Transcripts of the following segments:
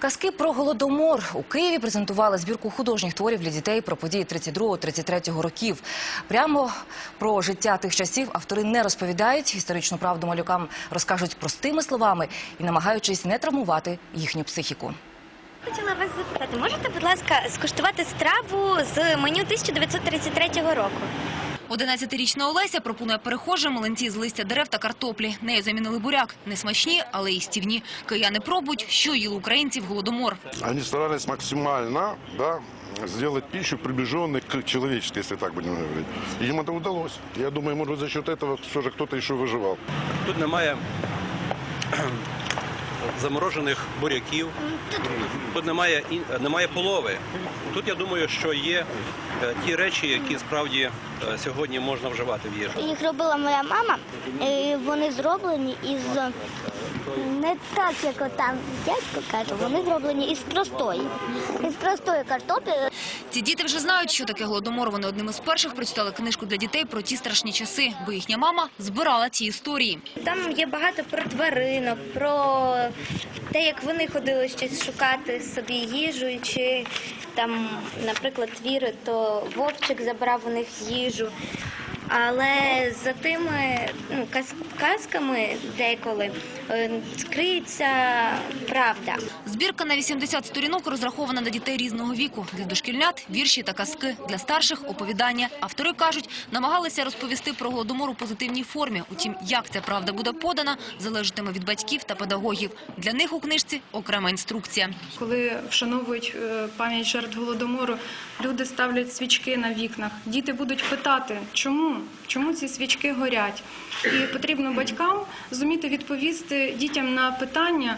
Казки про голодомор у Києві презентували збірку художніх творів для дітей про події 32-33 років. Прямо про життя тих часів автори не розповідають. Історичну правду малюкам розкажуть простими словами і намагаючись не травмувати їхню психіку. Хотіла вас запитати, можете, будь ласка, скуштувати страву з меню 1933 року? 11-річна Олеся пропонує перехожим млинці з листя дерев та картоплі. Нею замінили буряк. Не смачні, але і стівні. Кияни пробують, що їли українці в голодомор. Они старались максимально да, сделать пищу, приближенной к человеческой, если так будем говорить. И им это удалось. Я думаю, может быть, за счет этого все же кто-то еще выживал. Тут немає кхем, заморожених буряків, тут немає, ін- немає полови. Тут я думаю, що є е, ті речі, які справді е, сьогодні можна вживати в їжу. Їх робила моя мама. і Вони зроблені із не так, як там дядько каже, вони зроблені із простої. Із простої картоплі. Ці діти вже знають, що таке голодомор. Вони одним із перших прочитали книжку для дітей про ті страшні часи, бо їхня мама збирала ці історії. Там є багато про тваринок, про те, як вони ходили щось шукати собі їжу, чи там, наприклад, твіри, то вовчик забрав у них їжу. les. Але за тими ну, казками деколи е, скриється правда. Збірка на 80 сторінок розрахована на дітей різного віку. Для дошкільнят – вірші та казки. Для старших – оповідання. Автори кажуть, намагалися розповісти про голодомор у позитивній формі. Утім, як ця правда буде подана, залежатиме від батьків та педагогів. Для них у книжці окрема інструкція. Коли вшановують е, пам'ять жертв голодомору, люди ставлять свічки на вікнах. Діти будуть питати, чому? Чому ці свічки горять? І потрібно батькам зуміти відповісти дітям на питання,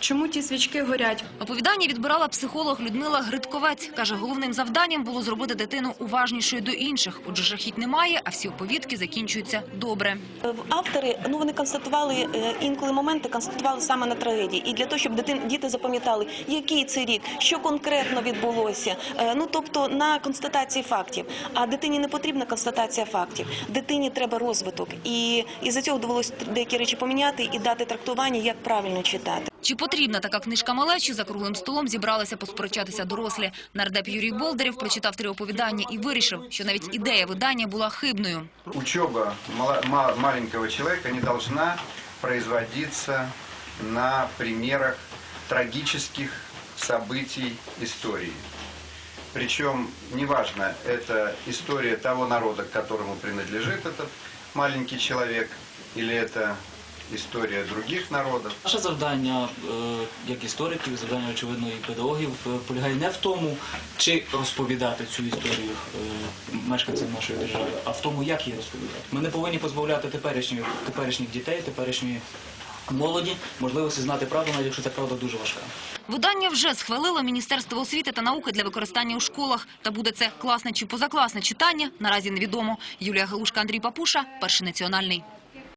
чому ті свічки горять. Оповідання відбирала психолог Людмила Гридковець. Каже, головним завданням було зробити дитину уважнішою до інших. Отже, жахіть немає, а всі оповідки закінчуються добре. Автори ну вони констатували е, інколи моменти, констатували саме на трагедії. І для того, щоб дитин, діти запам'ятали, який це рік, що конкретно відбулося. Е, Ну тобто на констатації фактів. А дитині не потрібна констатація фактів. Дитині треба розвиток. І за цього довелося деякі речі поміняти і дати трактування, як правильно читати. Чи потрібна така книжка малечі? За круглим столом зібралися посперечатися дорослі. Нардеп Юрій Болдерів прочитав три оповідання і вирішив, що навіть ідея видання була хибною. Учеба мала- ма- маленького человека не должна производиться на примерах трагических событий истории. Причем, неважно, это история того народа, к которому принадлежит этот маленький человек, или это история других народов. Наше завдання, е, як істориків, завдання очевидно і педагогів, е, полягає не в тому, чи розповідати цю історію е, мешканцям нашої держави, а в тому, як її розповідати. Ми не повинні позбавляти теперішніх, теперішніх дітей, теперішньої молоді можливості знати правду, навіть якщо ця правда дуже важка. Видання вже схвалило Міністерство освіти та науки для використання у школах. Та буде це класне чи позакласне читання, наразі невідомо. Юлія Галушка, Андрій Папуша, Перший національний.